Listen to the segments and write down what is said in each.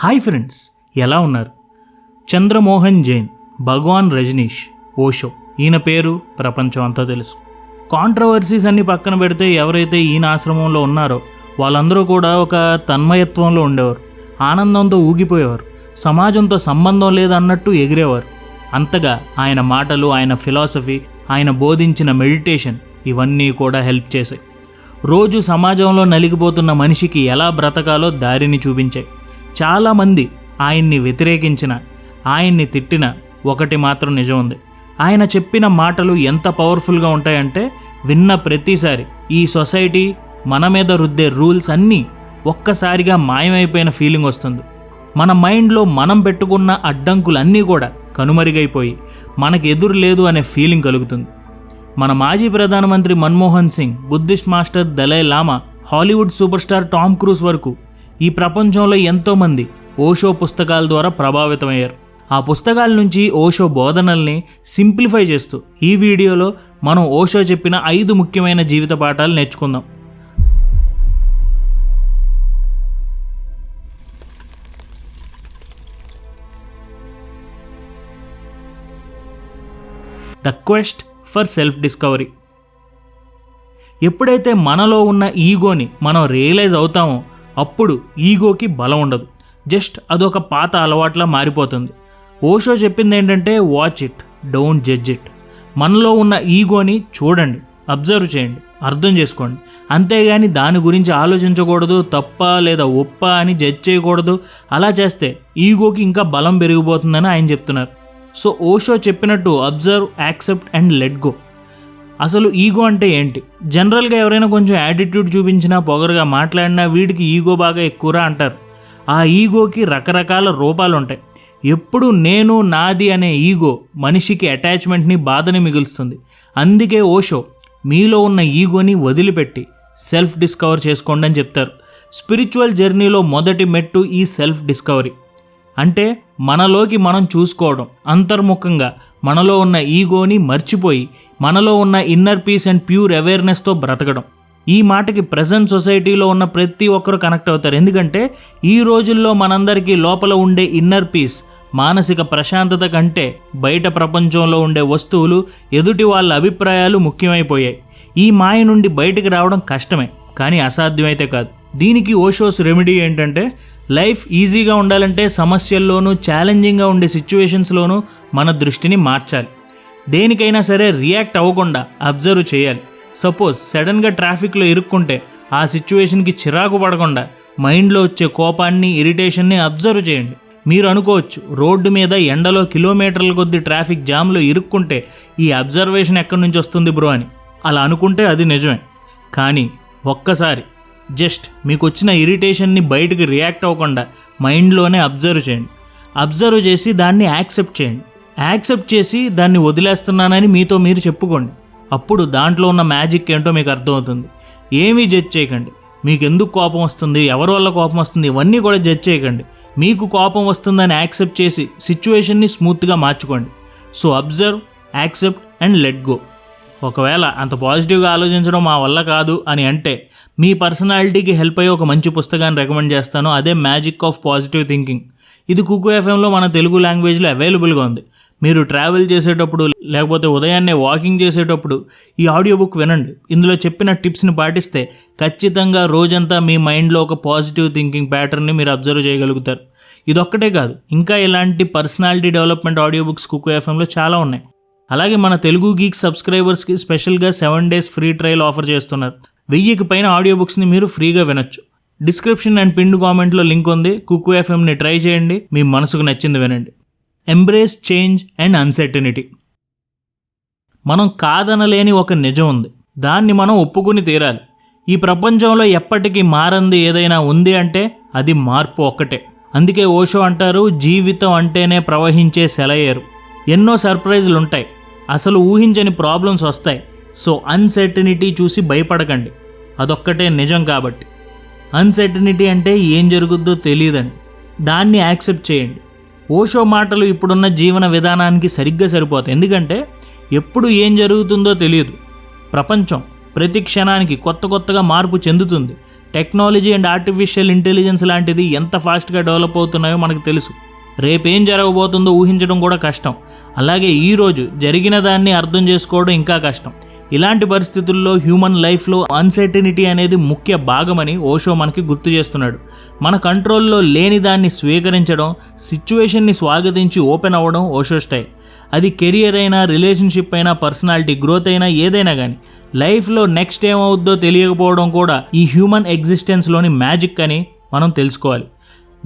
Hi friends ఎలా ఉన్నారు? చంద్రమోహన్ జైన్ భగవాన్ రజనీష్ ఓషో. ఈయన పేరు ప్రపంచం అంతా తెలుసు. కాంట్రవర్సీస్ అన్ని పక్కన పెడితే ఎవరైతే ఈయన ఆశ్రమంలో ఉన్నారో వాళ్ళందరూ కూడా ఒక తన్మయత్వంలో ఉండేవారు. ఆనందంతో ఊగిపోయేవారు. సమాజంతో సంబంధం లేదన్నట్టు ఎగిరేవారు. అంతగా ఆయన మాటలు ఆయన ఫిలాసఫీ ఆయన బోధించిన మెడిటేషన్ ఇవన్నీ కూడా హెల్ప్ చేశాయి. రోజు సమాజంలో నలిగిపోతున్న మనిషికి ఎలా బ్రతకాలో దారిని చూపించాయి. చాలామంది ఆయన్ని వ్యతిరేకించిన ఆయన్ని తిట్టిన ఒకటి మాత్రం నిజం ఉంది ఆయన చెప్పిన మాటలు ఎంత పవర్ఫుల్గా ఉంటాయంటే విన్న ప్రతిసారి ఈ సొసైటీ మన మీద రుద్దే రూల్స్ అన్నీ ఒక్కసారిగా మాయమైపోయిన ఫీలింగ్ వస్తుంది. మన మైండ్లో మనం పెట్టుకున్న అడ్డంకులన్నీ కూడా కనుమరుగైపోయి మనకు ఎదురు లేదు అనే ఫీలింగ్ కలుగుతుంది. మన మాజీ ప్రధానమంత్రి Manmohan Singh Buddhist master Dalai Lama Hollywood super star Tom Cruise వరకు ఈ ప్రపంచంలో ఎంతోమంది ఓషో పుస్తకాల ద్వారా ప్రభావితమయ్యారు. ఆ పుస్తకాల నుంచి ఓషో బోధనల్ని సింప్లిఫై చేస్తూ ఈ వీడియోలో మనం ఓషో చెప్పిన ఐదు ముఖ్యమైన జీవిత పాఠాలు నేర్చుకుందాం. The quest for self discovery ఎప్పుడైతే మనలో ఉన్న ఈగోని మనం రియలైజ్ అవుతామో అప్పుడు ఈగోకి బలం ఉండదు. జస్ట్ అదొక పాత అలవాట్లా మారిపోతుంది. ఓషో చెప్పింది ఏంటంటే watch it don't judge it. మనలో ఉన్న ఈగోని చూడండి అబ్జర్వ్ చేయండి అర్థం చేసుకోండి. అంతేగాని దాని గురించి ఆలోచించకూడదు తప్ప లేదా ఒప్ప అని జడ్జ్ చేయకూడదు. అలా చేస్తే ఈగోకి ఇంకా బలం పెరిగిపోతుందని ఆయన చెప్తున్నారు. సో ఓషో చెప్పినట్టు observe accept and let go. అసలు ఈగో అంటే ఏంటి? జనరల్గా ఎవరైనా కొంచెం యాటిట్యూడ్ చూపించినా పొగరుగా మాట్లాడినా వీడికి ఈగో బాగా ఎక్కువరా అంటారు. ఆ ఈగోకి రకరకాల రూపాలు ఉంటాయి ఎప్పుడు నేను నాది అనే ఈగో మనిషికి అటాచ్మెంట్ని బాధని మిగులుస్తుంది. అందుకే ఓషో మీలో ఉన్న ఈగోని వదిలిపెట్టి సెల్ఫ్ డిస్కవర్ చేసుకోండి అని చెప్తారు. స్పిరిచువల్ జర్నీలో మొదటి మెట్టు ఈ సెల్ఫ్ డిస్కవరీ. అంటే మనలోకి మనం చూసుకోవడం అంతర్ముఖంగా మనలో ఉన్న ఈగోని మర్చిపోయి మనలో ఉన్న ఇన్నర్ పీస్ అండ్ ప్యూర్ అవేర్నెస్తో బ్రతకడం. ఈ మాటకి ప్రజెంట్ సొసైటీలో ఉన్న ప్రతి ఒక్కరు కనెక్ట్ అవుతారు. ఎందుకంటే ఈ రోజుల్లో మనందరికీ లోపల ఉండే ఇన్నర్ పీస్ మానసిక ప్రశాంతత కంటే బయట ప్రపంచంలో ఉండే వస్తువులు ఎదుటి వాళ్ళ అభిప్రాయాలు ముఖ్యమైపోయాయి. ఈ మాయ నుండి బయటికి రావడం కష్టమే కానీ అసాధ్యమైతే కాదు. దీనికి ఓషోస్ రెమెడీ ఏంటంటే లైఫ్ ఈజీగా ఉండాలంటే సమస్యల్లోనూ ఛాలెంజింగ్గా ఉండే సిచ్యువేషన్స్లోనూ మన దృష్టిని మార్చాలి. దేనికైనా సరే రియాక్ట్ అవ్వకుండా అబ్జర్వ్ చేయాలి. సపోజ్ సడన్గా ట్రాఫిక్లో ఇరుక్కుంటే ఆ సిచ్యువేషన్కి చిరాకు పడకుండా మైండ్లో వచ్చే కోపాన్ని ఇరిటేషన్ని అబ్జర్వ్ చేయండి. మీరు అనుకోవచ్చు రోడ్డు మీద ఎండలో కిలోమీటర్ల కొద్ది ట్రాఫిక్ జామ్లో ఇరుక్కుంటే ఈ అబ్జర్వేషన్ ఎక్కడి నుంచి వస్తుంది బ్రో అని. అలా అనుకుంటే అది నిజమే. కానీ ఒక్కసారి జస్ట్ మీకు వచ్చిన ఇరిటేషన్ని బయటకు రియాక్ట్ అవ్వకుండా మైండ్లోనే అబ్జర్వ్ చేయండి. అబ్జర్వ్ చేసి దాన్ని యాక్సెప్ట్ చేయండి. యాక్సెప్ట్ చేసి దాన్ని వదిలేస్తున్నానని మీతో మీరు చెప్పుకోండి. అప్పుడు దాంట్లో ఉన్న మ్యాజిక్ ఏంటో మీకు అర్థమవుతుంది. ఏమీ జడ్జ్ చేయకండి. మీకు ఎందుకు కోపం వస్తుంది? ఎవరి వల్ల కోపం వస్తుంది? ఇవన్నీ కూడా జడ్జ్ చేయకండి. మీకు కోపం వస్తుందని యాక్సెప్ట్ చేసి సిచ్యువేషన్ని స్మూత్గా మార్చుకోండి. So observe accept and let go. ఒకవేళ అంత పాజిటివ్గా ఆలోచించడం మా వల్ల కాదు అని అంటే మీ పర్సనాలిటీకి హెల్ప్ అయ్యే ఒక మంచి పుస్తకాన్ని రికమెండ్ చేస్తాను. అదే మ్యాజిక్ ఆఫ్ పాజిటివ్ థింకింగ్ ఇది కుకు ఎఫ్ఎంలో మన తెలుగు లాంగ్వేజ్లో అవైలబుల్గా ఉంది. మీరు ట్రావెల్ చేసేటప్పుడు లేకపోతే ఉదయాన్నే వాకింగ్ చేసేటప్పుడు ఈ ఆడియో బుక్ వినండి. ఇందులో చెప్పిన టిప్స్ని పాటిస్తే ఖచ్చితంగా రోజంతా మీ మైండ్లో ఒక పాజిటివ్ థింకింగ్ ప్యాటర్న్ని మీరు అబ్జర్వ్ చేయగలుగుతారు. ఇదొక్కటే కాదు ఇంకా ఇలాంటి personality development audio books Kuku ఎఫ్ఎంలో చాలా ఉన్నాయి. అలాగే మన తెలుగు గీక్ సబ్స్క్రైబర్స్కి స్పెషల్గా seven days free trial offer చేస్తున్నారు. వెయ్యికి పైన ఆడియో బుక్స్ని మీరు ఫ్రీగా వినొచ్చు. డిస్క్రిప్షన్ అండ్ పిన్ కామెంట్లో లింక్ ఉంది. కుక్కు ఎఫ్ఎంని ట్రై చేయండి. మీ మనసుకు నచ్చింది వినండి. ఎంబ్రేస్ చేంజ్ అండ్ అన్సర్టనిటీ మనం కాదనలేని ఒక నిజం ఉంది. దాన్ని మనం ఒప్పుకుని తీరాలి. ఈ ప్రపంచంలో ఎప్పటికీ మారంది ఏదైనా ఉంది అంటే అది మార్పు ఒక్కటే. అందుకే ఓషో అంటారు జీవితం అంటేనే ప్రవహించే సెలయేరు. ఎన్నో సర్ప్రైజులు ఉంటాయి. అసలు ఊహించని ప్రాబ్లమ్స్ వస్తాయి. సో అన్సర్టనిటీ చూసి భయపడకండి. అదొక్కటే నిజం కాబట్టి. అన్సర్టనిటీ అంటే ఏం జరుగుద్దో తెలియదని దాన్ని యాక్సెప్ట్ చేయండి. ఓషో మాటలు ఇప్పుడున్న జీవన విధానానికి సరిగ్గా సరిపోతాయి. ఎందుకంటే ఎప్పుడు ఏం జరుగుతుందో తెలియదు. ప్రపంచం ప్రతి క్షణానికి కొత్త కొత్తగా మార్పు చెందుతుంది. టెక్నాలజీ అండ్ ఆర్టిఫిషియల్ ఇంటెలిజెన్స్ లాంటిది ఎంత ఫాస్ట్గా డెవలప్ అవుతున్నాయో మనకు తెలుసు. రేపేం జరగబోతుందో ఊహించడం కూడా కష్టం. అలాగే ఈరోజు జరిగిన దాన్ని అర్థం చేసుకోవడం ఇంకా కష్టం. ఇలాంటి పరిస్థితుల్లో హ్యూమన్ లైఫ్లో అన్సర్టనిటీ అనేది ముఖ్య భాగమని ఓషో మనకి గుర్తు చేస్తున్నాడు. మన కంట్రోల్లో లేని దాన్ని స్వీకరించడం సిచ్యువేషన్ని స్వాగతించి ఓపెన్ అవ్వడం ఓషో స్టైల్. అది కెరియర్ అయినా రిలేషన్షిప్ అయినా పర్సనాలిటీ గ్రోత్ అయినా ఏదైనా కానీ లైఫ్లో నెక్స్ట్ ఏమవుద్దో తెలియకపోవడం కూడా ఈ హ్యూమన్ ఎగ్జిస్టెన్స్లోని మ్యాజిక్ అని మనం తెలుసుకోవాలి.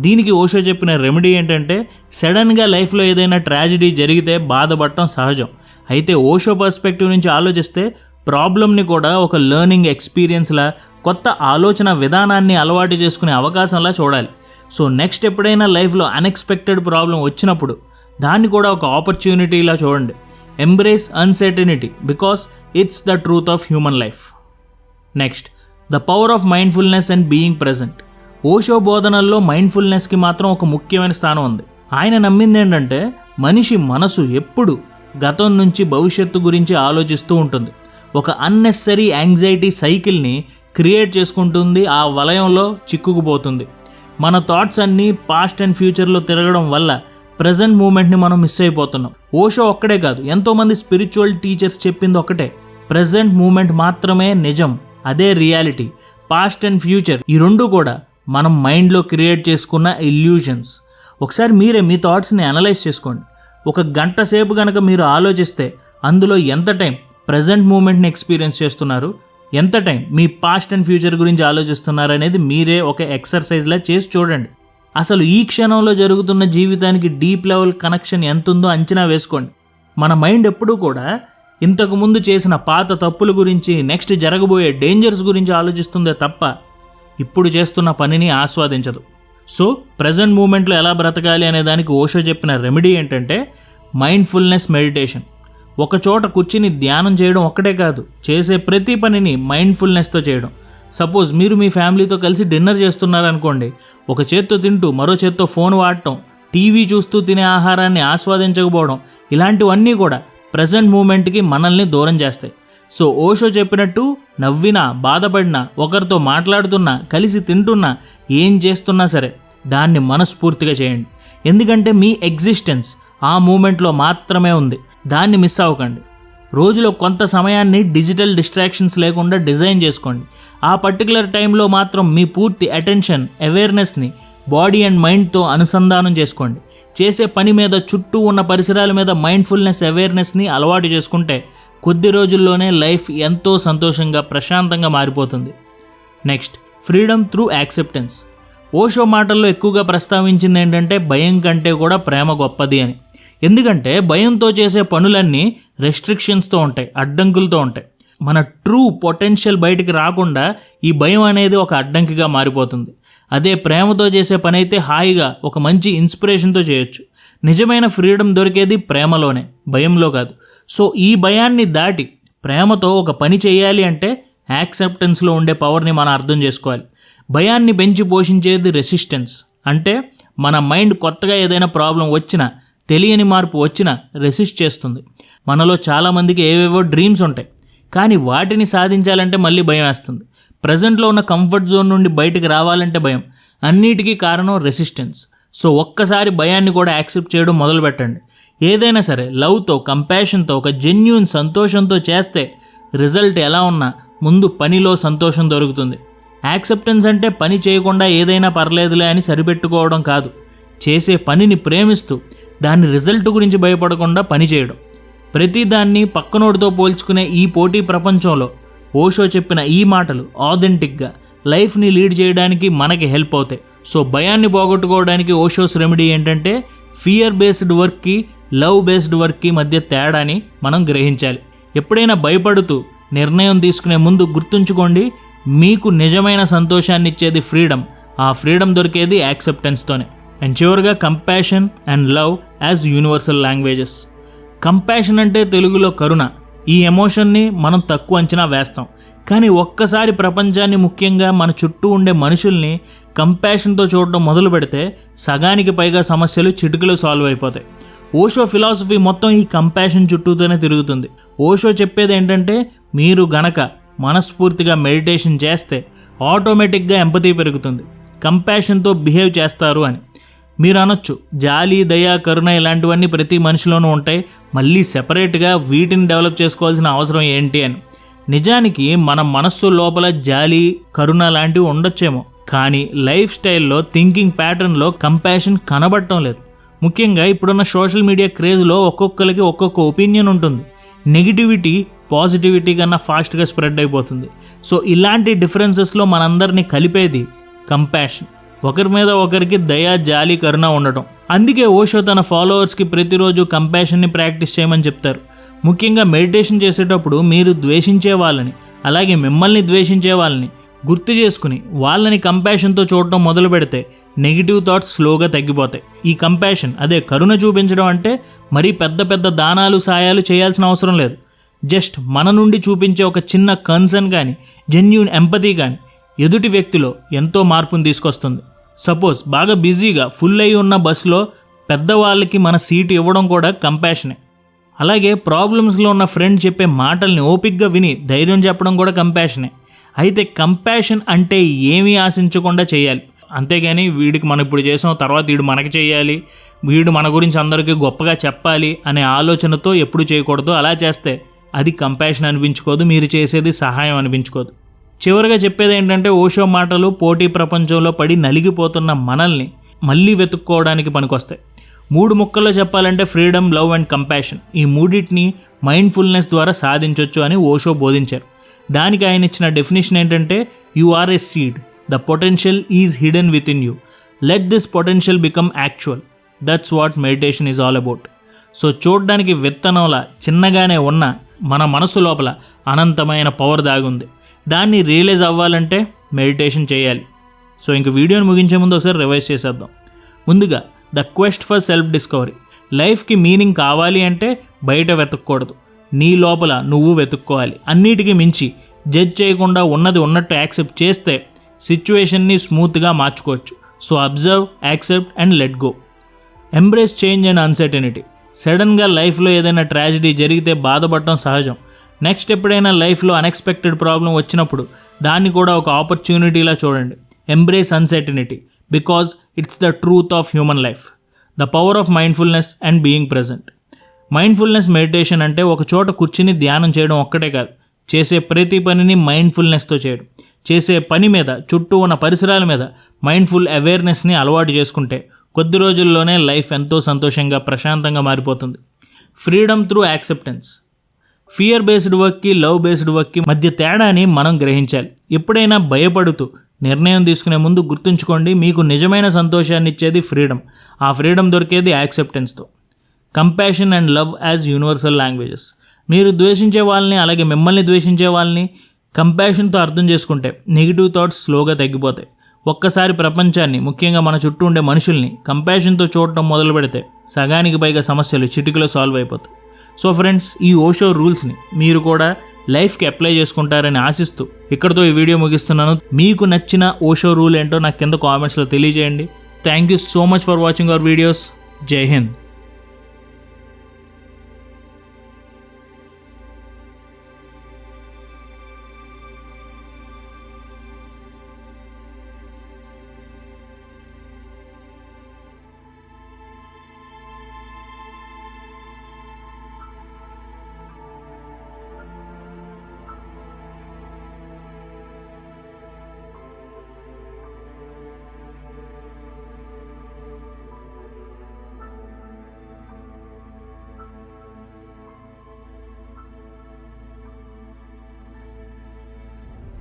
దీనికి ఓషో చెప్పిన రెమెడీ ఏంటంటే సడన్గా లైఫ్లో ఏదైనా ట్రాజిడీ జరిగితే బాధపడటం సహజం. అయితే ఓషో పర్స్పెక్టివ్ నుంచి ఆలోచిస్తే ప్రాబ్లమ్ని కూడా ఒక లెర్నింగ్ ఎక్స్పీరియన్స్లా కొత్త ఆలోచన విధానాన్ని అలవాటు చేసుకునే అవకాశంలా చూడాలి. సో నెక్స్ట్ ఎప్పుడైనా లైఫ్లో అన్ఎక్స్పెక్టెడ్ ప్రాబ్లం వచ్చినప్పుడు దాన్ని కూడా ఒక ఆపర్చునిటీలా చూడండి. Embrace uncertainty because it's the truth of human life next the power of mindfulness and being present Osho బోధనల్లో మైండ్ఫుల్నెస్కి మాత్రం ఒక ముఖ్యమైన స్థానం ఉంది. ఆయన నమ్మింది ఏంటంటే మనిషి మనసు ఎప్పుడు గతం నుంచి భవిష్యత్తు గురించి ఆలోచిస్తూ ఉంటుంది. ఒక అన్నెసరీ యాంగ్జైటీ సైకిల్ని క్రియేట్ చేసుకుంటుంది ఆ వలయంలో చిక్కుకుపోతుంది. మన థాట్స్ అన్నీ పాస్ట్ అండ్ ఫ్యూచర్లో తిరగడం వల్ల ప్రజెంట్ మూమెంట్ని మనం మిస్ అయిపోతున్నాం. ఓషో ఒక్కడే కాదు ఎంతోమంది స్పిరిచువల్ టీచర్స్ చెప్పింది ఒకటే ప్రజెంట్ మూమెంట్ మాత్రమే నిజం అదే రియాలిటీ. పాస్ట్ అండ్ ఫ్యూచర్ ఈ రెండు కూడా మనం మైండ్లో క్రియేట్ చేసుకున్న ఇల్యూజన్స్ ఒకసారి మీరే మీ థాట్స్ని అనలైజ్ చేసుకోండి. ఒక గంట సేపు కనుక మీరు ఆలోచిస్తే అందులో ఎంత టైం ప్రజెంట్ మూమెంట్ని ఎక్స్పీరియన్స్ చేస్తున్నారు? ఎంత టైం మీ పాస్ట్ అండ్ ఫ్యూచర్ గురించి ఆలోచిస్తున్నారు అనేది మీరే ఒక ఎక్సర్సైజ్లా చేసి చూడండి. అసలు ఈ క్షణంలో జరుగుతున్న జీవితానికి డీప్ లెవెల్ కనెక్షన్ ఎంత ఉందో అంచనా వేసుకోండి. మన మైండ్ ఎప్పుడూ కూడా ఇంతకుముందు చేసిన పాత తప్పుల గురించి నెక్స్ట్ జరగబోయే డేంజర్స్ గురించి ఆలోచిస్తుందే తప్ప ఇప్పుడు చేస్తున్న పనిని ఆస్వాదించదు. సో ప్రజెంట్ మూమెంట్లో ఎలా బ్రతకాలి అనే దానికి ఓషో చెప్పిన రెమెడీ ఏంటంటే మైండ్ఫుల్నెస్ మెడిటేషన్ ఒక చోట కూర్చుని ధ్యానం చేయడం ఒక్కటే కాదు చేసే ప్రతి పనిని మైండ్ఫుల్నెస్తో చేయడం. సపోజ్ మీరు మీ ఫ్యామిలీతో కలిసి డిన్నర్ చేస్తున్నారనుకోండి ఒక చేత్తో తింటూ మరో చేత్తో ఫోన్ వాడటం టీవీ చూస్తూ తినే ఆహారాన్ని ఆస్వాదించకపోవడం ఇలాంటివన్నీ కూడా ప్రజెంట్ మూమెంట్కి మనల్ని దూరం చేస్తాయి. సో ఓషో చెప్పినట్టు నవ్వినా బాధపడినా ఒకరితో మాట్లాడుతున్నా కలిసి తింటున్నా ఏం చేస్తున్నా సరే దాన్ని మనస్ఫూర్తిగా చేయండి. ఎందుకంటే మీ ఎగ్జిస్టెన్స్ ఆ మూమెంట్లో మాత్రమే ఉంది. దాన్ని మిస్ అవ్వకండి. రోజులో కొంత సమయాన్ని డిజిటల్ డిస్ట్రాక్షన్స్ లేకుండా డిజైన్ చేసుకోండి. ఆ పర్టికులర్ టైంలో మాత్రం మీ పూర్తి అటెన్షన్ అవేర్నెస్ని బాడీ అండ్ మైండ్తో అనుసంధానం చేసుకోండి. చేసే పని మీద చుట్టూ ఉన్న పరిసరాల మీద మైండ్ఫుల్నెస్ అవేర్నెస్ని అలవాటు చేసుకుంటే కొద్ది రోజుల్లోనే లైఫ్ ఎంతో సంతోషంగా ప్రశాంతంగా మారిపోతుంది. Next freedom through acceptance. Osho మాటల్లో ఎక్కువగా ప్రస్తావించింది ఏంటంటే భయం కంటే కూడా ప్రేమ గొప్పది అని. ఎందుకంటే భయంతో చేసే పనులన్నీ రెస్ట్రిక్షన్స్తో ఉంటాయి అడ్డంకులతో ఉంటాయి. మన ట్రూ పొటెన్షియల్ బయటికి రాకుండా ఈ భయం అనేది ఒక అడ్డంకిగా మారిపోతుంది. అదే ప్రేమతో చేసే పని అయితే హాయిగా ఒక మంచి ఇన్స్పిరేషన్తో చేయొచ్చు. నిజమైన ఫ్రీడమ్ దొరికేది ప్రేమలోనే భయంలో కాదు. సో ఈ భయాన్ని దాటి ప్రేమతో ఒక పని చేయాలి అంటే యాక్సెప్టెన్స్లో ఉండే పవర్ని మనం అర్థం చేసుకోవాలి. భయాన్ని పెంచి పోషించేది రెసిస్టెన్స్. అంటే మన మైండ్ కొత్తగా ఏదైనా ప్రాబ్లం వచ్చినా తెలియని మార్పు వచ్చినా రెసిస్ట్ చేస్తుంది. మనలో చాలామందికి ఏవేవో డ్రీమ్స్ ఉంటాయి. కానీ వాటిని సాధించాలంటే మళ్ళీ భయం వేస్తుంది. ప్రజెంట్లో ఉన్న కంఫర్ట్ జోన్ నుండి బయటికి రావాలంటే భయం. అన్నిటికీ కారణం రెసిస్టెన్స్ సో ఒక్కసారి భయాన్ని కూడా యాక్సెప్ట్ చేయడం మొదలుపెట్టండి. ఏదైనా సరే లవ్తో కంపాషన్తో ఒక జెన్యున్ సంతోషంతో చేస్తే రిజల్ట్ ఎలా ఉన్నా ముందు పనిలో సంతోషం దొరుకుతుంది. యాక్సెప్టెన్స్ అంటే పని చేయకుండా ఏదైనా పర్లేదులే అని సరిపెట్టుకోవడం కాదు. చేసే పనిని ప్రేమిస్తూ దాని రిజల్ట్ గురించి భయపడకుండా పని చేయడం. ప్రతిదాన్ని పక్కనోడితో పోల్చుకునే ఈ పోటీ ప్రపంచంలో ఓషో చెప్పిన ఈ మాటలు ఆథెంటిక్గా లైఫ్ని లీడ్ చేయడానికి మనకి హెల్ప్ అవుతాయి. సో భయాన్ని పోగొట్టుకోవడానికి ఓషోస్ రెమెడీ ఏంటంటే ఫియర్ బేస్డ్ వర్క్కి లవ్ బేస్డ్ వర్క్కి మధ్య తేడాని మనం గ్రహించాలి. ఎప్పుడైనా భయపడుతూ నిర్ణయం తీసుకునే ముందు గుర్తుంచుకోండి మీకు నిజమైన సంతోషాన్ని ఇచ్చేది ఫ్రీడమ్ ఆ ఫ్రీడమ్ దొరికేది యాక్సెప్టెన్స్తోనే అండ్ చివరిగా compassion and love as universal languages compassion అంటే తెలుగులో కరుణ ఈ ఎమోషన్ని మనం తక్కువ అంచనా వేస్తాం. కానీ ఒక్కసారి ప్రపంచాన్ని ముఖ్యంగా మన చుట్టూ ఉండే మనుషుల్ని కంపాషన్తో చూడడం మొదలు పెడితే సగానికి పైగా సమస్యలు చిటికలో సాల్వ్ అయిపోతాయి. ఓషో ఫిలాసఫీ మొత్తం ఈ కంపాషన్ చుట్టూతోనే తిరుగుతుంది. ఓషో చెప్పేది ఏంటంటే మీరు గనక మనస్ఫూర్తిగా మెడిటేషన్ చేస్తే ఆటోమేటిక్గా ఎంపతి పెరుగుతుంది. కంపాషన్తో బిహేవ్ చేస్తారు అని. మీరు అనొచ్చు జాలి దయ కరుణ ఇలాంటివన్నీ ప్రతి మనిషిలోనూ ఉంటాయి. మళ్ళీ సెపరేట్గా వీటిని డెవలప్ చేసుకోవాల్సిన అవసరం ఏంటి అని. నిజానికి మన మనస్సు లోపల జాలి కరుణ లాంటివి ఉండొచ్చేమో. కానీ లైఫ్ స్టైల్లో థింకింగ్ ప్యాటర్న్లో కంపాషన్ కనబడటం లేదు. ముఖ్యంగా ఇప్పుడున్న సోషల్ మీడియా క్రేజ్లో ఒక్కొక్కరికి ఒక్కొక్క ఒపీనియన్ ఉంటుంది. నెగిటివిటీ పాజిటివిటీ కన్నా ఫాస్ట్గా స్ప్రెడ్ అయిపోతుంది. సో ఇలాంటి డిఫరెన్సెస్లో మనందరినీ కలిపేది కంపాషన్. ఒకరి మీద ఒకరికి దయా జాలి కరుణ ఉండటం. అందుకే ఓషో తన ఫాలోవర్స్కి ప్రతిరోజు కంపాషన్ని ప్రాక్టీస్ చేయమని చెప్తారు. ముఖ్యంగా మెడిటేషన్ చేసేటప్పుడు మీరు ద్వేషించే వాళ్ళని అలాగే మిమ్మల్ని ద్వేషించే వాళ్ళని గుర్తు చేసుకుని వాళ్ళని కంపాషన్తో చూడటం మొదలు పెడితే నెగిటివ్ థాట్స్ స్లోగా తగ్గిపోతాయి. ఈ కంపాషన్ అదే కరుణ చూపించడం అంటే మరీ పెద్ద పెద్ద దానాలు సాయాలు చేయాల్సిన అవసరం లేదు. జస్ట్ మన నుండి చూపించే ఒక చిన్న కన్సర్న్ కానీ జెన్యున్ ఎంపతి కానీ ఎదుటి వ్యక్తిలో ఎంతో మార్పును తీసుకొస్తుంది. సపోజ్ బాగా బిజీగా ఫుల్ అయి ఉన్న బస్సులో పెద్దవాళ్ళకి మన సీటు ఇవ్వడం కూడా కంపాషనే అలాగే ప్రాబ్లమ్స్లో ఉన్న ఫ్రెండ్ చెప్పే మాటల్ని ఓపిక్గా విని ధైర్యం చెప్పడం కూడా కంపాషనే అయితే కంపాషన్ అంటే ఏమీ ఆశించకుండా చేయాలి. అంతేగాని వీడికి మనం ఇప్పుడు చేసాం తర్వాత వీడు మనకి చేయాలి వీడు మన గురించి అందరికీ గొప్పగా చెప్పాలి అనే ఆలోచనతో ఎప్పుడు చేయకూడదు. అలా చేస్తే అది కంపాషన్ అనిపించుకోదు మీరు చేసేది సహాయం అనిపించుకోదు. చివరిగా చెప్పేది ఏంటంటే ఓషో మాటలు పోటీ ప్రపంచంలో పడి నలిగిపోతున్న మనల్ని మళ్ళీ వెతుక్కోవడానికి పనికొస్తాయి. మూడు ముక్కల్లో చెప్పాలంటే ఫ్రీడమ్ లవ్ అండ్ కంపాషన్. ఈ మూడింటిని మైండ్ఫుల్నెస్ ద్వారా సాధించవచ్చు అని ఓషో బోధించారు. దానికి ఆయన ఇచ్చిన డెఫినేషన్ ఏంటంటే you are a seed. The potential is hidden within you. Let this potential become actual. That's what meditation is all about. So చూడడానికి విత్తనంలా చిన్నగానే ఉన్న మన మనసు లోపల అనంతమైన పవర్ దాగుంది. దాన్ని రియలైజ్ అవ్వాలంటే మెడిటేషన్ చేయాలి. సో ఇంక వీడియోని ముగించే ముందు ఒకసారి రివైజ్ చేసేద్దాం. ముందుగా the quest for self discovery. లైఫ్కి మీనింగ్ కావాలి అంటే బయట వెతకూడదు నీ లోపల నువ్వు వెతుక్కోవాలి. అన్నిటికీ మించి జడ్జ్ చేయకుండా ఉన్నది ఉన్నట్టు యాక్సెప్ట్ చేస్తే సిచ్యువేషన్ని స్మూత్గా మార్చుకోవచ్చు. So observe accept and let go. Embrace change and uncertainty. సడన్గా లైఫ్లో ఏదైనా ట్రాజిడీ జరిగితే బాధపడటం సహజం. నెక్స్ట్ ఎప్పుడైనా లైఫ్లో అన్ఎక్స్పెక్టెడ్ ప్రాబ్లం వచ్చినప్పుడు దాన్ని కూడా ఒక ఆపర్చునిటీలా చూడండి. Embrace uncertainty because it's the truth of human life the power of mindfulness and being present mindfulness meditation అంటే ఒక చోట కూర్చుని ధ్యానం చేయడం ఒక్కటే కాదు. చేసే ప్రతి పనిని మైండ్ఫుల్నెస్తో చేయడం. చేసే పని మీద చుట్టూ ఉన్న పరిసరాల మీద మైండ్ఫుల్ అవేర్నెస్ని అలవాటు చేసుకుంటే కొద్ది రోజుల్లోనే లైఫ్ ఎంతో సంతోషంగా ప్రశాంతంగా మారిపోతుంది. Freedom through acceptance fear based వర్క్కి లవ్ బేస్డ్ వర్క్కి మధ్య తేడాని మనం గ్రహించాలి. ఎప్పుడైనా భయపడుతూ నిర్ణయం తీసుకునే ముందు గుర్తుంచుకోండి మీకు నిజమైన సంతోషాన్ని ఇచ్చేది ఫ్రీడమ్. ఆ ఫ్రీడమ్ దొరికేది యాక్సెప్టెన్స్తో. Compassion and love as universal languages. మీరు ద్వేషించే వాళ్ళని అలాగే మిమ్మల్ని ద్వేషించే వాళ్ళని కంపాషన్తో అర్థం చేసుకుంటే నెగిటివ్ థాట్స్ స్లోగా తగ్గిపోతాయి. ఒక్కసారి ప్రపంచాన్ని ముఖ్యంగా మన చుట్టూ ఉండే మనుషుల్ని కంపాషన్తో చూడటం మొదలు పెడితే సగానికి పైగా సమస్యలు చిటికలో సాల్వ్ అయిపోతాయి. సో ఫ్రెండ్స్ ఈ ఓషో రూల్స్ని మీరు కూడా లైఫ్కి అప్లై చేసుకుంటారని ఆశిస్తూ ఇక్కడితో ఈ వీడియో ముగిస్తున్నాను. మీకు నచ్చిన ఓషో రూల్ ఏంటో నాకు కింద కామెంట్స్లో తెలియజేయండి. Thank you so much for watching our videos. Jai Hind.